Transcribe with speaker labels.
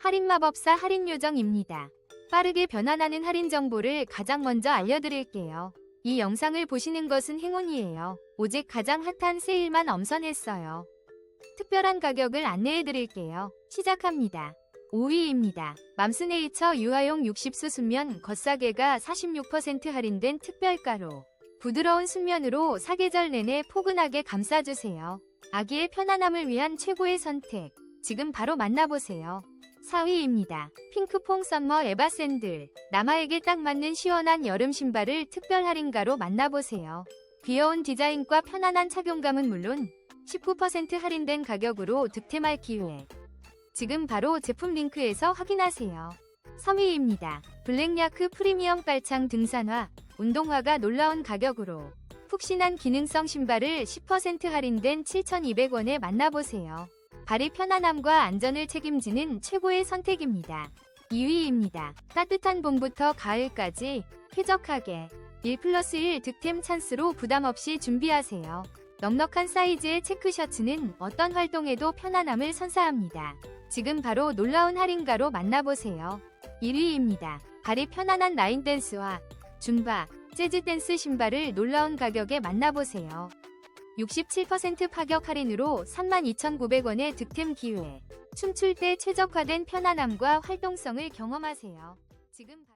Speaker 1: 할인마법사 할인요정입니다. 빠르게 변환하는 할인 정보를 가장 먼저 알려드릴게요. 이 영상을 보시는 것은 행운이에요. 오직 가장 핫한 세일만 엄선했어요. 특별한 가격을 안내해드릴게요. 시작합니다. 5위입니다. 맘스네이처 유아용 60수 순면 겉사계가 46% 할인된 특별가로 부드러운 순면으로 사계절 내내 포근하게 감싸주세요. 아기의 편안함을 위한 최고의 선택. 지금 바로 만나보세요. 4위입니다. 핑크퐁 썸머 에바 샌들. 남아에게 딱 맞는 시원한 여름 신발을 특별 할인가로 만나보세요. 귀여운 디자인과 편안한 착용감은 물론 19% 할인된 가격으로 득템할 기회. 지금 바로 제품 링크에서 확인하세요. 3위입니다. 블랙야크 프리미엄 깔창 등산화, 운동화가 놀라운 가격으로 푹신한 기능성 신발을 10% 할인된 7,200원에 만나보세요. 발이 편안함과 안전을 책임지는 최고의 선택입니다. 2위입니다. 따뜻한 봄부터 가을까지 쾌적하게 1 플러스 1 득템 찬스로 부담 없이 준비하세요. 넉넉한 사이즈의 체크 셔츠는 어떤 활동에도 편안함을 선사합니다. 지금 바로 놀라운 할인가로 만나보세요. 1위입니다. 발이 편안한 라인 댄스와 줌바, 재즈 댄스 신발을 놀라운 가격에 만나보세요. 67% 파격 할인으로 32,900원의 득템 기회. 춤출 때 최적화된 편안함과 활동성을 경험하세요. 지금 바-